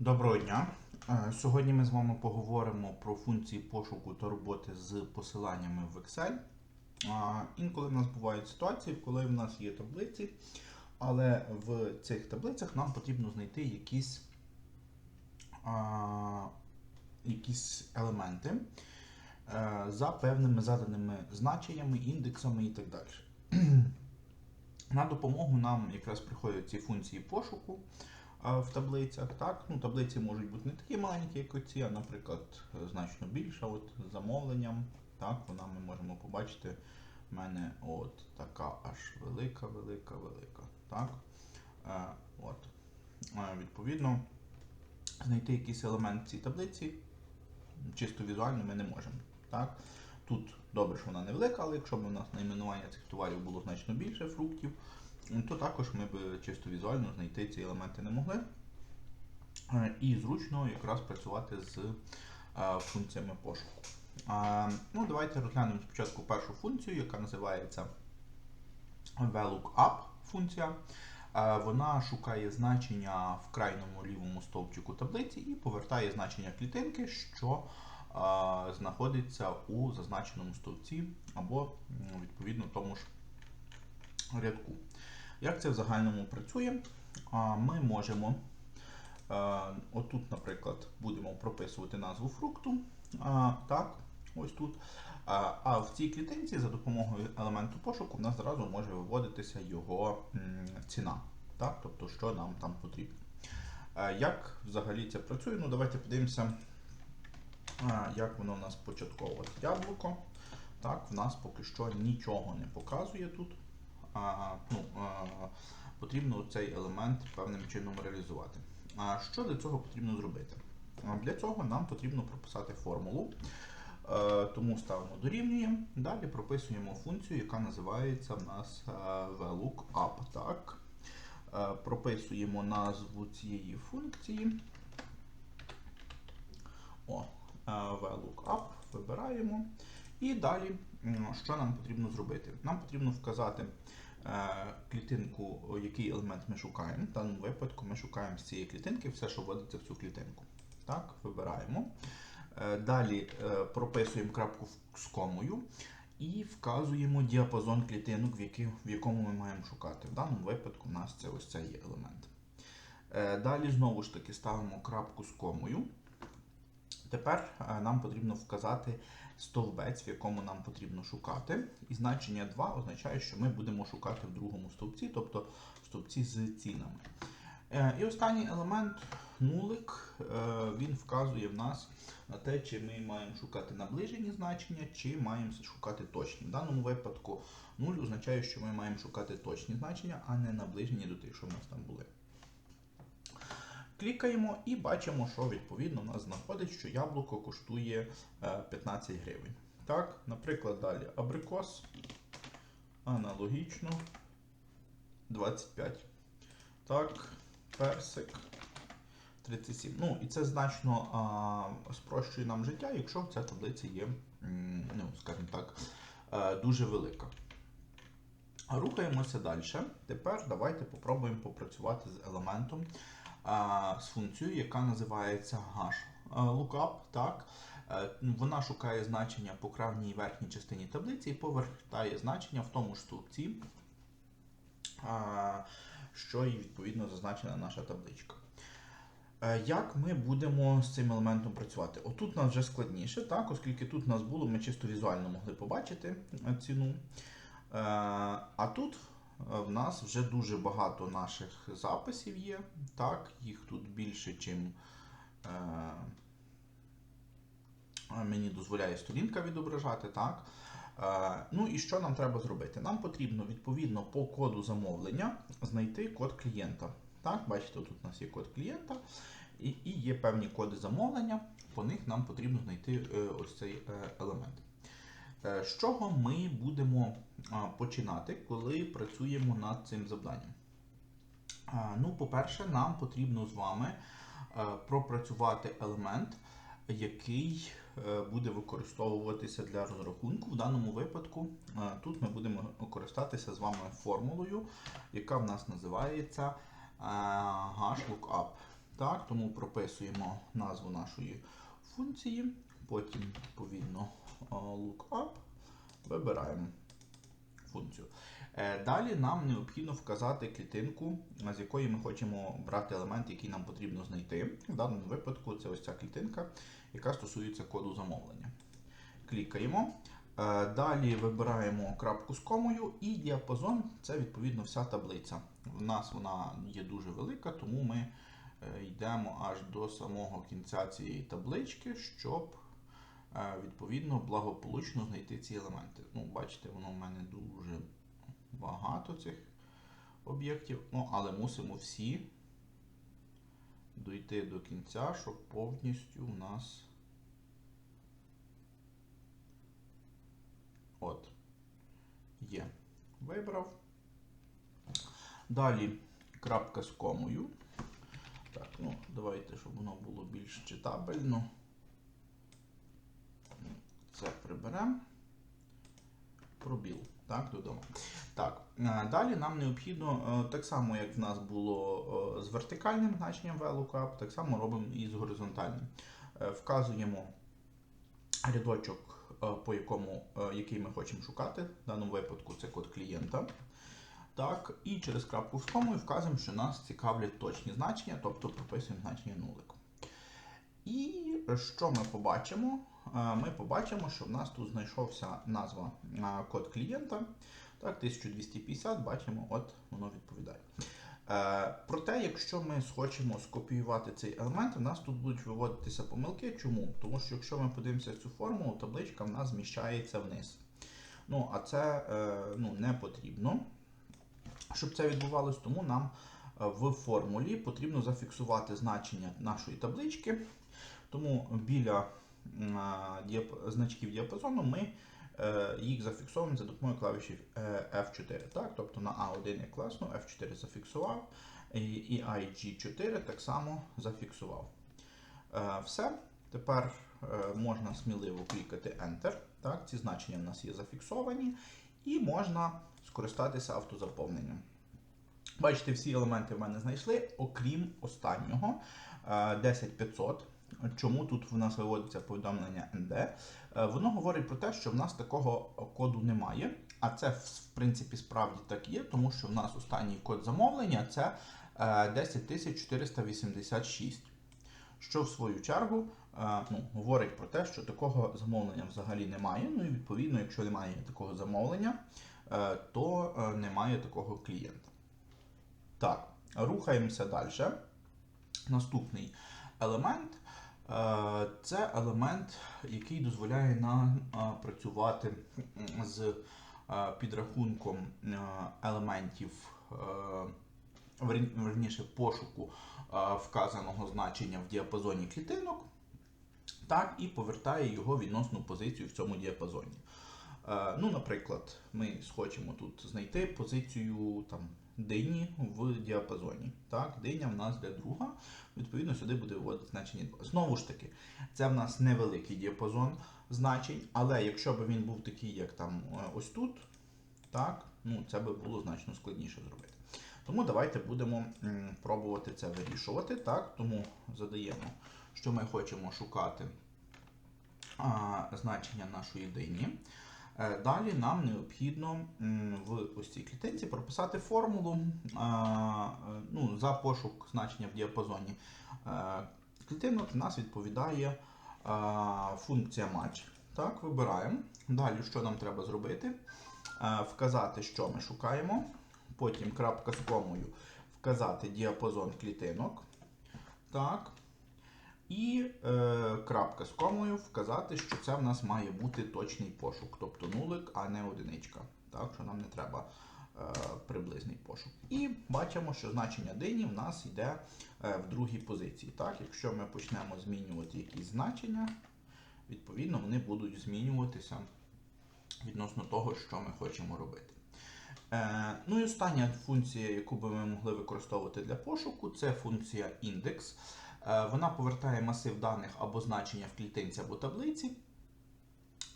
Доброго дня. Е, Сьогодні ми з вами поговоримо про функції пошуку та роботи з посиланнями в Excel. Інколи в нас бувають ситуації, коли в нас є таблиці, але в цих таблицях нам потрібно знайти якісь, якісь елементи е, за певними заданими значеннями, індексами і так далі. На допомогу нам якраз приходять ці функції пошуку в таблицях. Так? Ну, таблиці можуть бути не такі маленькі, як оці, а, наприклад, значно більша. От, з замовленням. Так, вона ми можемо побачити. в мене от така аж велика, велика, велика. Так? Е, от. Е, відповідно, знайти якийсь елемент в цій таблиці чисто візуально ми не можемо. Так? Тут добре, що вона невелика, але якщо б у нас найменування цих товарів було значно більше фруктів, то також ми б чисто візуально знайти ці елементи не могли. Е, І зручно якраз працювати з е, функціями пошуку. Е, Ну, Давайте розглянемо спочатку першу функцію, яка називається VLOOKUP функція. Вона шукає значення в крайньому лівому стовпчику таблиці і повертає значення клітинки, що знаходиться у зазначеному стовпці або відповідно тому ж рядку. Як це в загальному працює? Ми можемо, е, отут, наприклад, будемо прописувати назву фрукту. Так, ось тут. А, в цій клітинці за допомогою елементу пошуку в нас зразу може виводитися його ціна. Так? Тобто, що нам там потрібно. Е, Як взагалі це працює? Ну, давайте подивимося, як воно у нас початково. Яблуко. Так, в нас поки що нічого не показує тут ну, потрібно цей елемент певним чином реалізувати. А що для цього потрібно зробити? Для цього нам потрібно прописати формулу, тому ставимо дорівнює. Далі прописуємо функцію, яка називається в нас VLOOKUP. Так. Прописуємо назву цієї функції. О, VLOOKUP, вибираємо. І далі, що нам потрібно зробити? Нам потрібно вказати е, клітинку, який елемент ми шукаємо. В даному випадку ми шукаємо з цієї клітинки все, що вводиться в цю клітинку. Так, вибираємо. Е, Далі е, прописуємо крапку з комою і вказуємо діапазон клітинок, в, якому ми маємо шукати. В даному випадку у нас це ось цей елемент. Далі знову ж таки ставимо крапку з комою. Тепер нам потрібно вказати стовбець, в якому нам потрібно шукати. І значення 2 означає, що ми будемо шукати в другому стовпці, тобто в стовпці з цінами. Е, І останній елемент нулик, е, він вказує в нас на те, чи ми маємо шукати наближені значення, чи маємо шукати точні. В даному випадку 0 означає, що ми маємо шукати точні значення, а не наближені до тих, що в нас там були. Клікаємо і бачимо, що відповідно в нас знаходить, що яблуко коштує е, 15 гривень. Так, наприклад, далі абрикос. Аналогічно 25. Так, персик 37. Ну, і це значно а, спрощує нам життя, якщо ця таблиця є, ну, скажімо так, е, дуже велика. Рухаємося далі. Тепер давайте попробуємо попрацювати з елементом, з функцією, яка називається hash е. Так? Е, Вона шукає значення по крайній верхній частині таблиці і повертає значення в тому ж стовпці, що і відповідно зазначена наша табличка. Е, Як ми будемо з цим елементом працювати? Отут у нас вже складніше, так, оскільки тут нас було, ми чисто візуально могли побачити ціну. А тут в нас вже дуже багато наших записів є. Так, їх тут більше, чим е, мені дозволяє сторінка відображати. Так. Е, Ну і що нам треба зробити? Нам потрібно відповідно по коду замовлення знайти код клієнта. Так, бачите, тут у нас є код клієнта і, і є певні коди замовлення, по них нам потрібно знайти е, ось цей е, елемент. Е, З чого ми будемо починати, коли працюємо над цим завданням? Ну, по-перше, нам потрібно з вами е, пропрацювати елемент, який е, буде використовуватися для розрахунку. В даному випадку е, тут ми будемо користатися з вами формулою, яка в нас називається е, hash lookup. Так, тому прописуємо назву нашої функції, потім, відповідно, lookup, вибираємо функцію. Е, Далі нам необхідно вказати клітинку, з якої ми хочемо брати елемент, який нам потрібно знайти. В даному випадку це ось ця клітинка, яка стосується коду замовлення. Клікаємо. Е, Далі вибираємо крапку з комою і діапазон це відповідно вся таблиця. У нас вона є дуже велика, тому ми е, йдемо аж до самого кінця цієї таблички, щоб е, відповідно благополучно знайти ці елементи. Ну, бачите, воно в мене дуже багато цих об'єктів, ну, але мусимо всі дойти до кінця, щоб повністю у нас. От. Є. Вибрав. Далі крапка з комою. Так, ну, давайте, щоб воно було більш читабельно. Це приберемо. Пробіл. Так, додамо. Так, е, далі нам необхідно, е, так само, як в нас було е, з вертикальним значенням VLOOKUP, так само робимо і з горизонтальним. Вказуємо рядочок, по якому, який ми хочемо шукати. В даному випадку це код клієнта. Так, і через крапку з комою вказуємо, що нас цікавлять точні значення, тобто прописуємо значення нулик. І що ми побачимо? Е, Ми побачимо, що в нас тут знайшовся назва е, код клієнта. Так, 1250, бачимо, от воно відповідає. Е, Проте, якщо ми схочемо скопіювати цей елемент, у нас тут будуть виводитися помилки. Чому? Тому що якщо ми подивимося цю формулу, табличка в нас зміщається вниз. Ну, а це ну, не потрібно. Щоб це відбувалось, тому нам е, в формулі потрібно зафіксувати значення нашої таблички. Тому біля діап- значків діапазону ми е, їх зафіксовуємо за допомогою клавіші е, F4. Так? Тобто на A1 я класно, F4 зафіксував, і, і IG4 так само зафіксував. Е, Все. Тепер е, можна сміливо клікати Enter. Так? Ці значення в нас є зафіксовані, і можна скористатися автозаповненням. Бачите, всі елементи в мене знайшли, окрім останнього е, 10500. Чому тут в нас виводиться повідомлення ND? Е, Воно говорить про те, що в нас такого коду немає. А це в принципі справді так є, тому що в нас останній код замовлення це е, 10486. Що в свою чергу е, ну, говорить про те, що такого замовлення взагалі немає. Ну і відповідно, якщо немає такого замовлення, е, то е, немає такого клієнта. Так, рухаємося далі. Наступний елемент е, це елемент, який дозволяє нам е, працювати з е, підрахунком е, елементів, е, верніше пошуку е, вказаного значення в діапазоні клітинок, так, і повертає його відносну позицію в цьому діапазоні. Ну, наприклад, ми схочемо тут знайти позицію там, дині в діапазоні. Так, диня в нас для друга, відповідно, сюди буде вводити значення 2. Знову ж таки, це в нас невеликий діапазон значень, але якщо б він був такий, як там е, ось тут, так, ну, це би було значно складніше зробити. Тому давайте будемо пробувати це вирішувати. Так, тому задаємо, що ми хочемо шукати а, значення нашої дині. Е, Далі нам необхідно в ось цій клітинці прописати формулу е, ну, за пошук значення в діапазоні е, клітинок. У нас відповідає функція match. Так, вибираємо. Далі, що нам треба зробити? Е, Вказати, що ми шукаємо. Потім крапка з комою вказати діапазон клітинок. Так. І е, крапка з комою вказати, що це в нас має бути точний пошук, тобто нулик, а не одиничка. Так, що нам не треба е, приблизний пошук. І бачимо, що значення дині в нас йде е, в другій позиції. Так, якщо ми почнемо змінювати якісь значення, відповідно вони будуть змінюватися відносно того, що ми хочемо робити. Е, ну і остання функція, яку би ми могли використовувати для пошуку, це функція індекс. Е, Вона повертає масив даних або значення в клітинці або таблиці.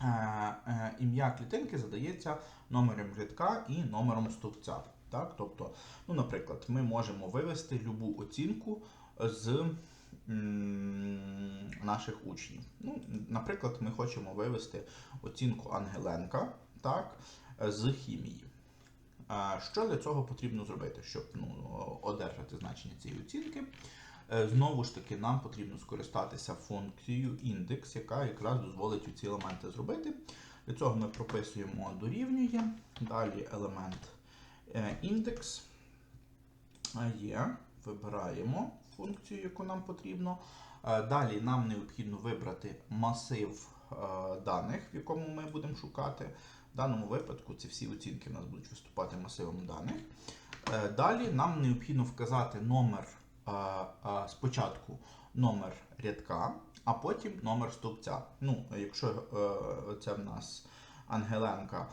Е, е, Ім'я клітинки задається номером рядка і номером стовпця. Так? Тобто, ну, наприклад, ми можемо вивести любу оцінку з наших учнів. Ну, наприклад, ми хочемо вивести оцінку Ангеленка так, з хімії. Що для цього потрібно зробити, щоб ну, одержати значення цієї оцінки? Е, Знову ж таки, нам потрібно скористатися функцією індекс, яка якраз дозволить ці елементи зробити. Для цього ми прописуємо дорівнює, далі елемент е, індекс є, вибираємо функцію, яку нам потрібно. Е, Далі нам необхідно вибрати масив даних, в якому ми будемо шукати. В даному випадку ці всі оцінки в нас будуть виступати масивом даних. Далі нам необхідно вказати номер спочатку номер рядка, а потім номер стовпця. Ну, якщо е, це в нас Ангеленка,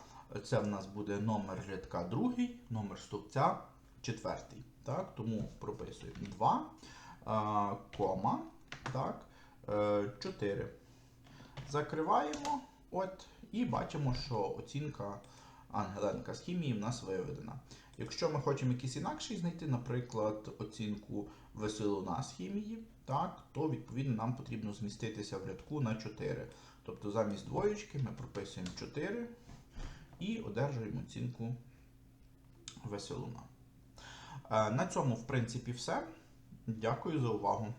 це в нас буде номер рядка другий, номер стовпця четвертий. Так? Тому прописуємо 2, е, кома, так, е, 4. Закриваємо от, і бачимо, що оцінка Ангеленка з хімії в нас виведена. Якщо ми хочемо якийсь інакший знайти, наприклад, оцінку Веселуна з хімії, так, то відповідно нам потрібно зміститися в рядку на 4. Тобто замість двоєчки ми прописуємо 4 і одержуємо оцінку Веселуна. Е, На цьому, в принципі, все. Дякую за увагу.